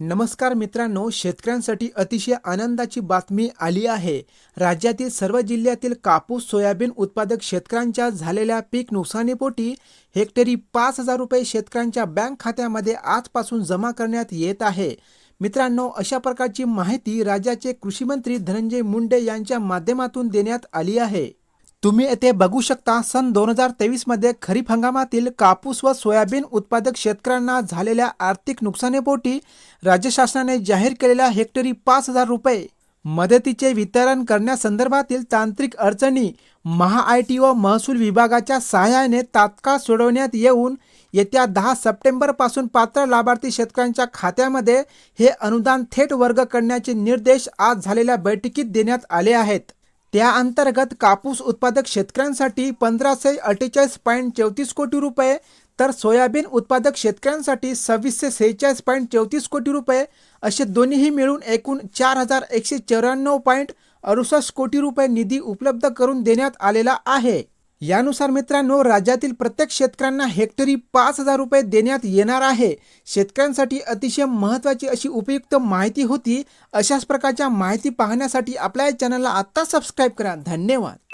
नमस्कार मित्रांनो शेतकऱ्यांसाठी अतिशय आनंदाची बातमी आली आहे. राज्यातील सर्व जिल्ह्यातील कापूस सोयाबीन उत्पादक शेतकऱ्यांच्या झालेल्या पीक नुकसानीपोटी हेक्टरी पाच हजार रुपये शेतकऱ्यांच्या बँक खात्यामध्ये आजपासून जमा करण्यात येत आहे. मित्रांनो अशा प्रकारची माहिती राज्याचे कृषीमंत्री धनंजय मुंडे यांच्या माध्यमातून देण्यात आली आहे. तुम्ही येथे बघू शकता सन दोन हजार तेवीसमध्ये खरीप हंगामातील कापूस व सोयाबीन उत्पादक शेतकऱ्यांना झालेल्या आर्थिक नुकसानीपोटी राज्य शासनाने जाहीर केलेल्या हेक्टरी पाच हजार रुपये मदतीचे वितरण करण्यासंदर्भातील तांत्रिक अडचणी महा आय टी व महसूल विभागाच्या सहाय्याने तात्काळ सोडवण्यात येऊन येत्या दहा सप्टेंबरपासून पात्र लाभार्थी शेतकऱ्यांच्या खात्यामध्ये हे अनुदान थेट वर्ग करण्याचे निर्देश आज झालेल्या बैठकीत देण्यात आले आहेत. त्या अंतर्गत कापूस उत्पादक शेतकऱ्यांसाठी पंधराशे अठ्ठेचाळीस पॉईंट चौतीस कोटी रुपये तर सोयाबीन उत्पादक शेतकऱ्यांसाठी सव्वीसशे सेहेचाळीस पॉईंट चौतीस कोटी रुपये असे दोन्हीही मिळून एकूण चार हजार एकशे चौऱ्याण्णव पॉईंट अडुसष्ट कोटी रुपये निधी उपलब्ध करून देण्यात आलेला आहे. यानुसार मित्रांनो राज्यातील प्रत्येक शेतकऱ्यांना हेक्टरी पाच हजार रुपये देण्यात येणार आहे. शेतकऱ्यांसाठी अतिशय महत्त्वाची अशी उपयुक्त माहिती होती. अशाच प्रकारच्या माहिती पाहण्यासाठी आपल्या या चॅनलला आत्ता सबस्क्राईब करा. धन्यवाद.